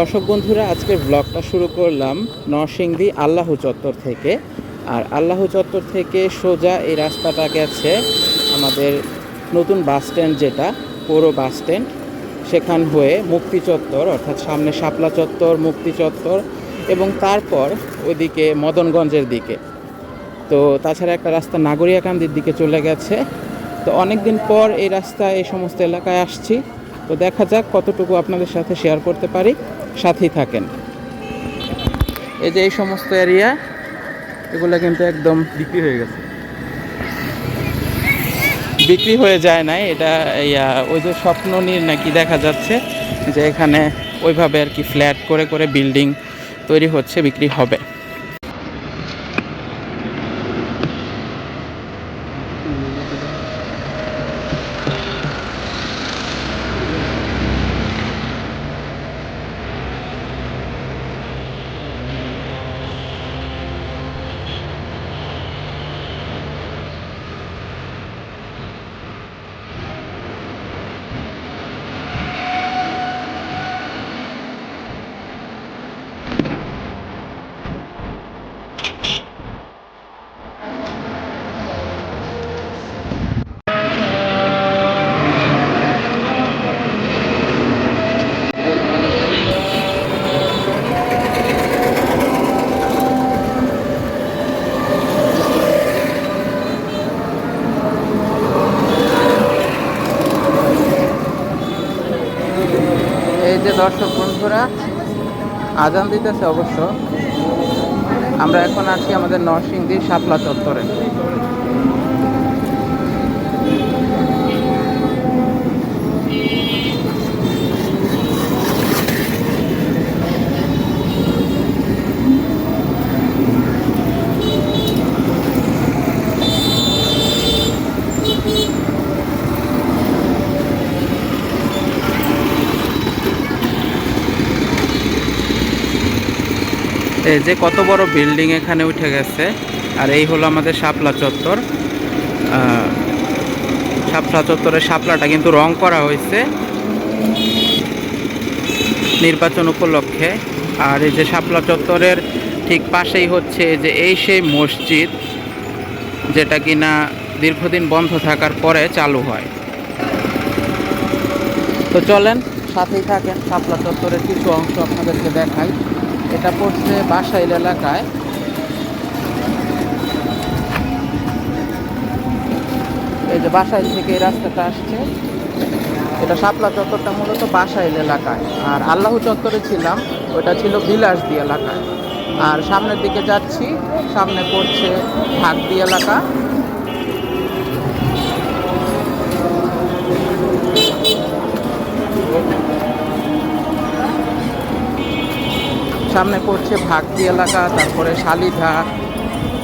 দর্শক বন্ধুরা, আজকের ব্লগটা শুরু করলাম নরসিংদী আল্লাহ চত্বর থেকে। আর আল্লাহ চত্বর থেকে সোজা এই রাস্তাটা গেছে আমাদের নতুন বাস স্ট্যান্ড যেটা, পৌর বাস স্ট্যান্ড। সেখান হয়ে মুক্তি চত্বর, অর্থাৎ সামনে শাপলা চত্বর, মুক্তি চত্বর এবং তারপর ওইদিকে মদনগঞ্জের দিকে। তো তাছাড়া একটা রাস্তা নাগরিয়াকান্দির দিকে চলে গেছে। তো অনেক দিন পর এই রাস্তা এই সমস্ত এলাকায় আসছি। তো দেখা যাক কতটুকু আপনাদের সাথে শেয়ার করতে পারি। সাথেই থাকেন। এই যে এই সমস্ত এরিয়া এগুলো কিন্তু একদম বিক্রি হয়ে গেছে। বিক্রি হয়ে যায় নাই। এটা ইয়া, ওই যে স্বপ্ন নিয়ে নাকি দেখা যাচ্ছে যে এখানে ওইভাবে আর কি ফ্ল্যাট করে করে বিল্ডিং তৈরি হচ্ছে বিক্রি হবে এই যে দর্শক বন্ধুরা আজান দিতেছে অবশ্য। আমরা এখন আছি আমাদের নরসিংদীর শাপলা চত্বরে। এই যে কত বড় বিল্ডিং এখানে উঠে গেছে, আর এই হলো আমাদের শাপলা চত্বর। শাপলা চত্বরের শাপলাটা কিন্তু রং করা হয়েছে নির্বাচন উপলক্ষে। আর এই যে শাপলা চত্বরের ঠিক পাশেই হচ্ছে যে এই সেই মসজিদ, যেটা কিনা দীর্ঘদিন বন্ধ থাকার পরে চালু হয়। তো চলেন, সাথেই থাকেন শাপলা চত্বরের কিছু অংশ আপনাদেরকে দেখাই। এটা পড়ছে বাসাইল এলাকায়। এই যে বাসাইল থেকে এই রাস্তাটা আসছে। এটা শাপলা চত্বরটা মূলত বাসাইল এলাকায়। আর আল্লাহ চত্বরে ছিলাম, ওটা ছিল বিলাসদি এলাকায়। আর সামনের দিকে যাচ্ছি, সামনে পড়ছে ভাগদি এলাকা। সামনে পড়ছে ভাগদি এলাকা, তারপরে শালিধা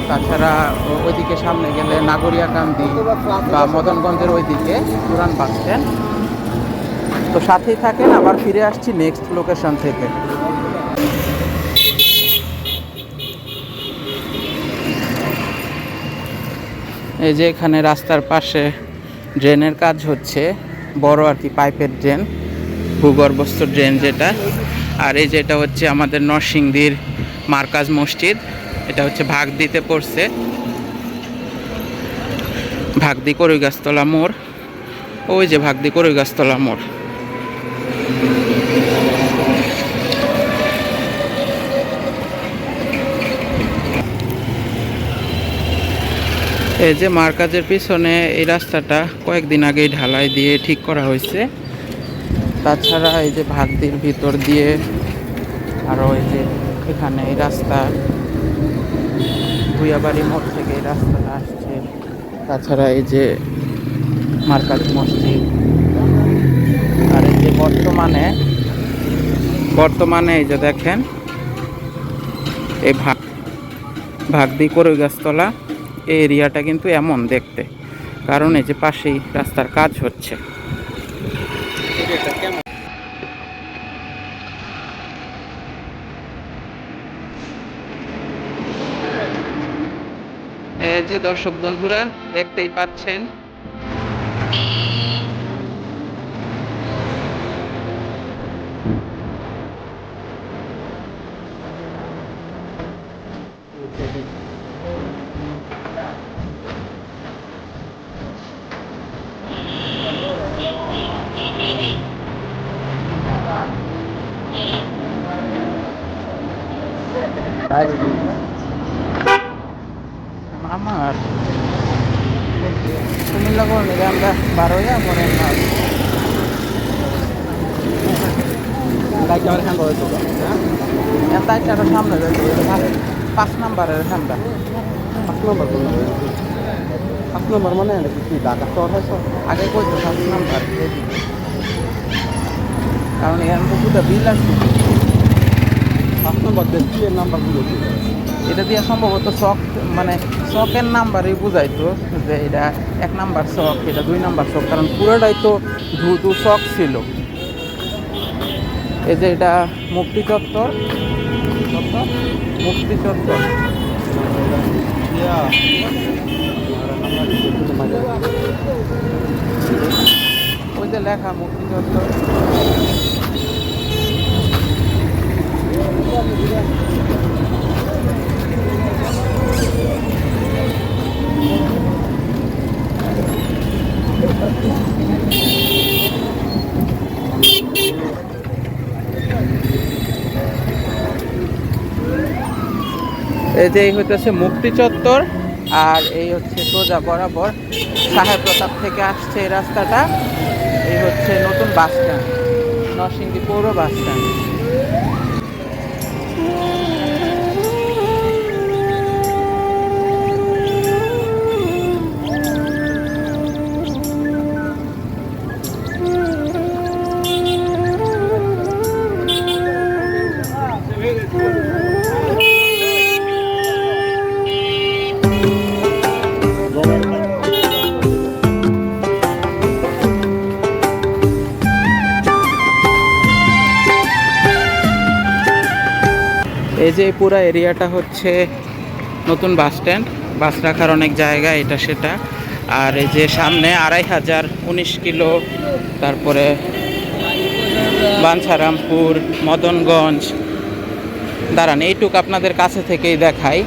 তাছাড়া ওইদিকে সামনে গেলে নাগরিয়াকান্দি বা মদনগঞ্জের ওইদিকে পুরান বাস তো সাথেই থাকেন, আবার ফিরে আসছি নেক্সট লোকেশন থেকে। এই যে এখানে রাস্তার পাশে ড্রেনের কাজ হচ্ছে, বড় আর কি পাইপের ড্রেন, ভূগর্ভস্থ ড্রেন যেটা। আর এই যেটা হচ্ছে আমাদের নরসিংদীর মার্কাজ মসজিদ। এটা হচ্ছে ভাগ দিতে পড়ছে। ভাগদি করই গাছতলা মোড়। ওই যে ভাগদি করই গাছতলা মোড়। এই যে মার্কাজের পিছনে এই রাস্তাটা কয়েকদিন আগেই ঢালাই দিয়ে ঠিক করা হয়েছে। তাছাড়া এই যে ভাগদির ভিতর দিয়ে আরও এই যে এখানে এই রাস্তা, ভুইয়াবাড়ি মোড় থেকে এই রাস্তাটা আসছে। তাছাড়া এই যে মার্কাজ মসজিদ। আর এই যে বর্তমানে বর্তমানে এই যে দেখেন, এই ভাগ ভাগদি করে গাছতলা এই এরিয়াটা কিন্তু এমন দেখতে। কারণ এই যে পাশেই রাস্তার কাজ হচ্ছে। যে দর্শক বন্ধুরা দেখতেই পাচ্ছেন। আমার কুমিল্লা করে নিলে আমরা বারোয়া পরে আমরা এটা একটা সামনে পাঁচ নাম্বারের সামনে পাঁচ নম্বর কোন পাঁচ নম্বর মানে কি ঢাকা শহর হয়েছ আগে কইতো পাঁচ নাম্বার কারণ এর মধ্যে বিল আসছে পাঁচ নম্বর এর নাম্বার বুঝেছি এটা দিয়ে সম্ভবত শখ মানে শখের নাম্বারই বুঝাইতো যে এটা এক নাম্বার শখ এটা দুই নাম্বার শখ কারণ পুরোটাই তো ধুতু শখ ছিল এই যে এটা মুক্তি চত্বর? মুক্তি চত্বর ওই যে লেখা মুক্তি চত্বর এই হইতেছে মুক্তি চত্বর, আর এই হচ্ছে সোজা বরাবর সাহেব প্রতাপ থেকে আসছে এই রাস্তাটা। এই হচ্ছে নতুন বাস স্ট্যান্ড নরসিংদী পৌর বাস স্ট্যান্ড এই যে পুরো এরিয়াটা হচ্ছে নতুন বাস স্ট্যান্ড। বাস রাখার অনেক জায়গা, এটা সেটা। আর এই যে সামনে আড়াই হাজার উনিশ কিলো, তারপরে বাঞ্ছারামপুর মদনগঞ্জ। দাঁড়ান, এইটুক আপনাদের কাছে থেকেই দেখাই।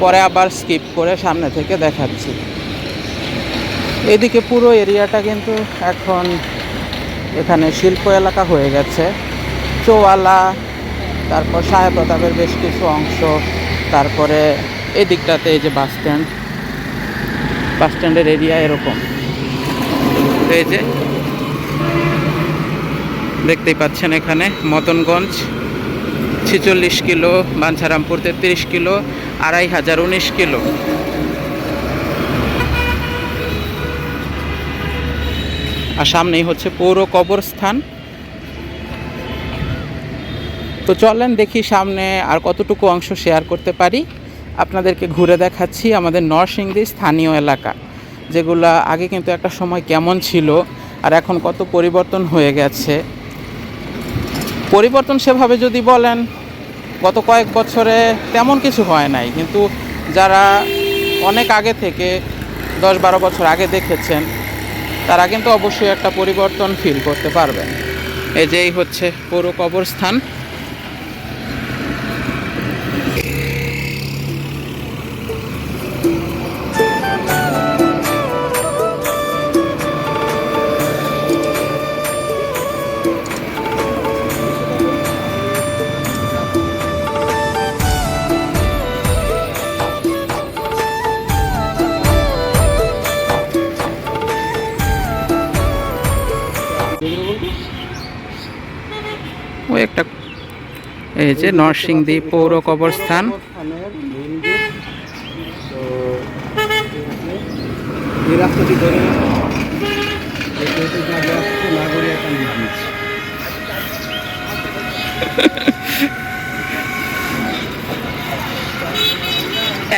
পরে আবার স্কিপ করে সামনে থেকে দেখাচ্ছি। এদিকে পুরো এরিয়াটা কিন্তু এখন এখানে শিল্প এলাকা হয়ে গেছে। চৌয়ালা তারপর সাহেব প্রতাপের বেশ কিছু অংশ, তারপরে এই দিকটাতে এই যে বাস স্ট্যান্ড। বাস স্ট্যান্ডের এরিয়া এরকম। এই যে দেখতেই পাচ্ছেন এখানে মদনগঞ্জ, ছিচল্লিশ কিলো, বাঞ্ছারামপুর তেত্রিশ কিলো, আড়াই হাজার উনিশ কিলো। আর সামনেই হচ্ছে পৌর কবরস্থান। তো চলেন দেখি সামনে আর কতটুকু অংশ শেয়ার করতে পারি। আপনাদেরকে ঘুরে দেখাচ্ছি আমাদের নরসিংদী স্থানীয় এলাকা, যেগুলা আগে কিন্তু একটা সময় কেমন ছিল আর এখন কত পরিবর্তন হয়ে গেছে। পরিবর্তন সেভাবে যদি বলেন, গত কয়েক বছরে তেমন কিছু হয় নাই, কিন্তু যারা অনেক আগে থেকে, দশ বারো বছর আগে দেখেছেন, তারা কিন্তু অবশ্যই একটা পরিবর্তন ফিল করতে পারবেন। এই যে এই হচ্ছে পৌর কবরস্থান। এই যে নরসিংদী পৌর কবরস্থান।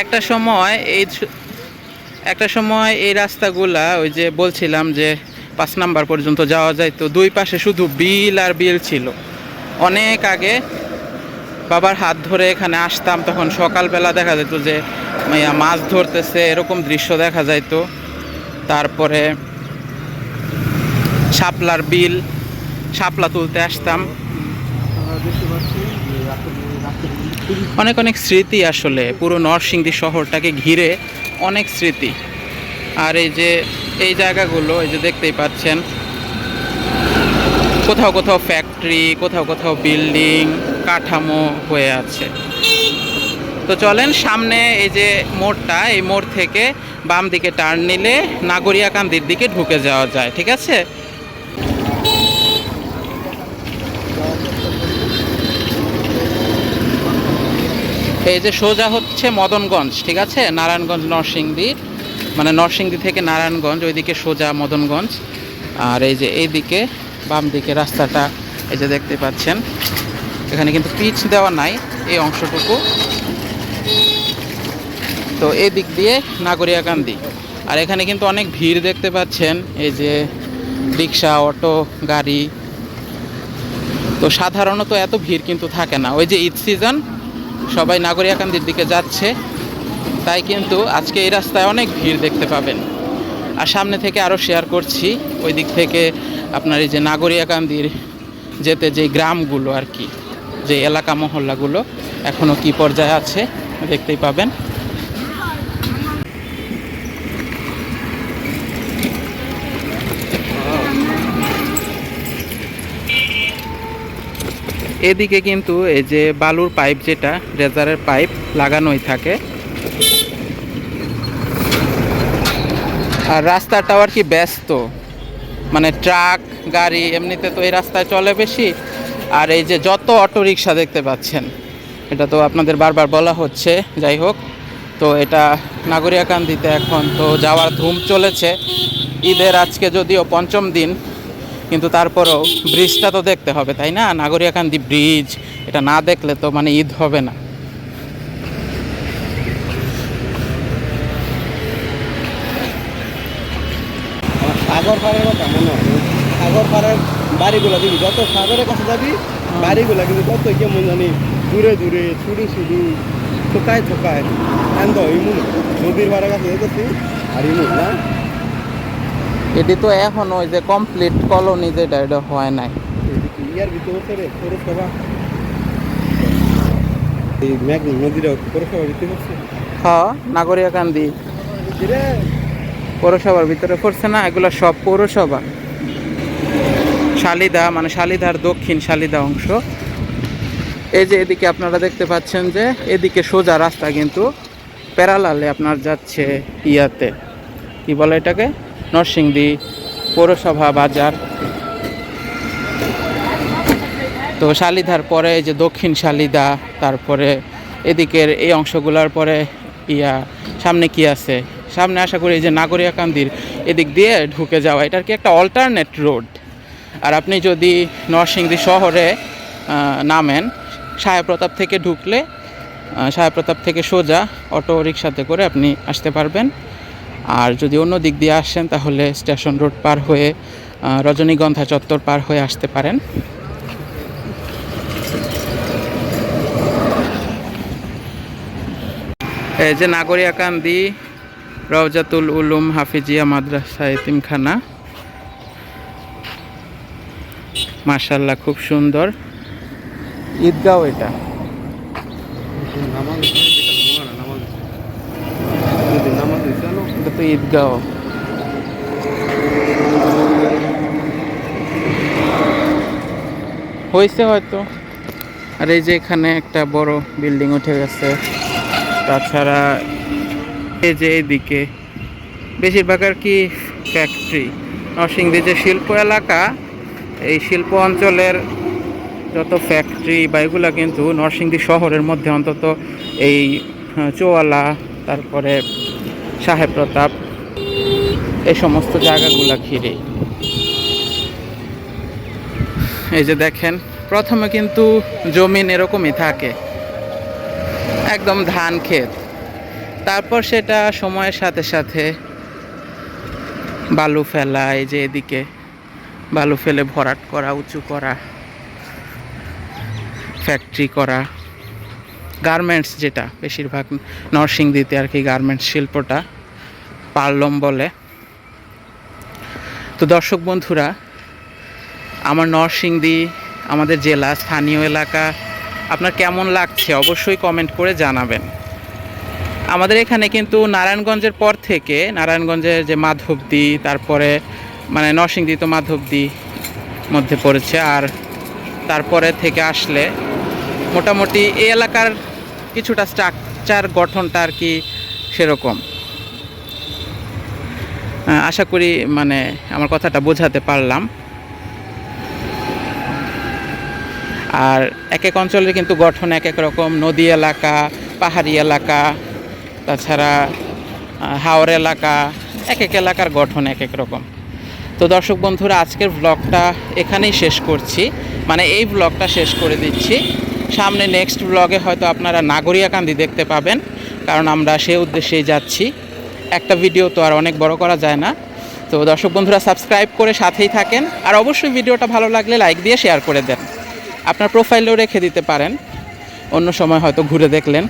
একটা সময় এই একটা সময় এই রাস্তাগুলা ওই যে বলছিলাম যে পাঁচ নাম্বার পর্যন্ত যাওয়া যায় তো দুই পাশে শুধু বিল আর বিল ছিল। অনেক আগে বাবার হাত ধরে এখানে আসতাম, তখন সকালবেলা দেখা যেত যে মাছ ধরতেছে, এরকম দৃশ্য দেখা যাইতো। তারপরে শাপলার বিল, শাপলা তুলতে আসতাম। অনেক অনেক স্মৃতি আসলে, পুরো নরসিংদী শহরটাকে ঘিরে অনেক স্মৃতি। আর এই যে, এই জায়গাগুলো, এই যে দেখতেই পাচ্ছেন, কোথাও কোথাও ফ্যাক্টরি কোথাও কোথাও বিল্ডিং কাঠামো হয়ে আছে। তো চলেন সামনে এই যে মোড়টা, এই মোড় থেকে বাম দিকে টার্ন নিলে নাগরিয়াকান্দির দিকে ঢুকে যাওয়া যায়, ঠিক আছে? এই যে সোজা হচ্ছে মদনগঞ্জ, ঠিক আছে? নারায়ণগঞ্জ, নরসিংদী মানে নরসিংদী থেকে নারায়ণগঞ্জ, ওইদিকে সোজা মদনগঞ্জ। আর এই যে এইদিকে বাম দিকে রাস্তাটা, এই যে দেখতে পাচ্ছেন। এখানে কিন্তু পিচ দেওয়া নাই এই অংশটুকু। তো এই দিক দিয়ে নাগরিয়াকান্দি আর এখানে কিন্তু অনেক ভিড় দেখতে পাচ্ছেন, এই যে রিক্সা, অটো, গাড়ি। তো সাধারণত এত ভিড় কিন্তু থাকে না। ওই যে ঈদ সিজন, সবাই নাগরিয়াকান্দির দিকে যাচ্ছে। তাই কিন্তু আজকে এই রাস্তায় অনেক ভিড় দেখতে পাবেন। আর সামনে থেকে আরও শেয়ার করছি, ওই দিক থেকে আপনার এই যে নাগরিয়াকান্দির যেতে যে গ্রামগুলো আর কি। যে এলাকা মহল্লাগুলো এখনও কি পর্যায়ে আছে, দেখতেই পাবেন। এদিকে কিন্তু এই যে বালুর পাইপ যেটা, রেজারের পাইপ লাগানোই থাকে। আর রাস্তাটাও আর কি ব্যস্ত। মানে ট্রাক, গাড়ি, এমনিতে তো এই রাস্তায় চলে বেশি। আর এই যে যত অটো রিক্সা দেখতে পাচ্ছেন, এটা তো আপনাদের বারবার বলা হচ্ছে, যাই হোক। তো এটা নাগরিয়াকান্দিতে এখন তো যাওয়ার ধুম চলেছে। ঈদের আজকে যদিও পঞ্চম দিন, কিন্তু তারপরেও ব্রিজটা তো দেখতে হবে, তাই না? নাগরিয়াকান্দি ব্রিজ, এটা না দেখলে তো মানে ঈদ হবে না। আমার সাগর পাড়ের কথা মনে হয় সাগর পাড়ের বাড়িগুলো দিবি যত সাগরের কাছে যাবি বাড়িগুলো কিন্তু তত কেমন জানি দূরে দূরে শুধু শুধু থোকায় থোকায়। আনন্দ ইমুন নদীর পাড়ের কাছে যেতেছি আর ইমুন না। এটি তো এখন ওই যে কমপ্লিট কলোনি যেটা এটা হয় নাই। ইয়ার ভিতরে রে? পৌরসভা? এই মেঘ নদীটা পৌরসভা ভিতরে হচ্ছে? হ্যাঁ নাগরিয়াকান্দি রে। পৌরসভার ভিতরে পড়ছে না এগুলো সব পৌরসভা। শালিদা মানে শালিদার দক্ষিণ শালিদা অংশ। এই যে এদিকে আপনারা দেখতে পাচ্ছেন যে এদিকে সোজা রাস্তা কিন্তু প্যারালালে আপনার যাচ্ছে ইয়াতে। কি বলে এটাকে? নরসিংদী পৌরসভা বাজার। তো শালিধার পরে যে দক্ষিণ শালিদা, তারপরে এদিকের এই অংশগুলোর পরে ইয়া, সামনে কি আছে? সামনে আশা করি যে নাগরিয়াকান্দির এদিক দিয়ে ঢুকে যাওয়া। এটার কি একটা অল্টারনেট রোড আর আপনি যদি নরসিংদী শহরে নামেন সাহেবপ্রতাপ থেকে ঢুকলে সাহেবপ্রতাপ থেকে সোজা অটো রিক্সাতে করে আপনি আসতে পারবেন। আর যদি অন্য দিক দিয়ে আসেন, তাহলে স্টেশন রোড পার হয়ে রজনীগন্ধা চত্বর পার হয়ে আসতে পারেন। এই যে নাগরিয়াকান্দি, রওজাতুল উলুম হাফিজিয়া মাদ্রাসা, এতিমখানা। মাশাল্লাহ খুব সুন্দর। ঈদগাঁও এটা। তো ঈদগাঁও। হয়েছে হয়তো। আর এই যে এখানে একটা বড় বিল্ডিং উঠে গেছে। তাছাড়া এই যে এইদিকে, বেশিরভাগ আর কি ফ্যাক্টরি নরসিংদী যে শিল্প এলাকা এই শিল্প অঞ্চলের যত ফ্যাক্টরি বা এগুলো কিন্তু নরসিংদী শহরের মধ্যে অন্তত এই চোয়ালা, তারপরে সাহেব প্রতাপ, এই সমস্ত জায়গাগুলো ঘিরে। এই যে দেখেন, প্রথমে কিন্তু জমিন এরকমই থাকে। একদম ধান ক্ষেত। তারপর সেটা সময়ের সাথে সাথে বালু ফেলা এই যে এদিকে। বালু ফেলে ভরাট করা, উঁচু করা ফ্যাক্টরি করা। গার্মেন্টস যেটা, বেশিরভাগ নরসিংদীতে আর কি গার্মেন্টস শিল্পটা পারলম বলে। তো দর্শক বন্ধুরা, আমার নরসিংদী, আমাদের জেলা, স্থানীয় এলাকা, আপনার কেমন লাগছে অবশ্যই কমেন্ট করে জানাবেন। আমাদের এখানে কিন্তু নারায়ণগঞ্জের পর থেকে, নারায়ণগঞ্জের যে মাধবদী, তারপরে মানে নরসিংদী তো মাধবদী মধ্যে পড়েছে আর তারপরে থেকে আসলে মোটামুটি এই এলাকার কিছুটা স্ট্রাকচার গঠনটা আর কি সেরকম। আশা করি মানে আমার কথাটা বোঝাতে পারলাম। আর এক এক অঞ্চলের কিন্তু গঠন এক এক রকম, নদী এলাকা, পাহাড়ি এলাকা, তাছাড়া হাওর এলাকা, এক এক এলাকার গঠন এক এক রকম। তো দর্শক বন্ধুরা, আজকের ব্লগটা এখানেই শেষ করছি। মানে এই ব্লগটা শেষ করে দিচ্ছি। সামনে নেক্সট ব্লগে হয়তো আপনারা নাগরিয়াকান্দি দেখতে পাবেন, কারণ আমরা সেই উদ্দেশ্যেই যাচ্ছি। একটা ভিডিও তো আর অনেক বড় করা যায় না। তো দর্শক বন্ধুরা সাবস্ক্রাইব করে সাথেই থাকেন। আর অবশ্যই ভিডিওটা ভালো লাগলে লাইক দিয়ে শেয়ার করে দেন। আপনার প্রোফাইলেও রেখে দিতে পারেন। অন্য সময় হয়তো ঘুরে দেখলেন।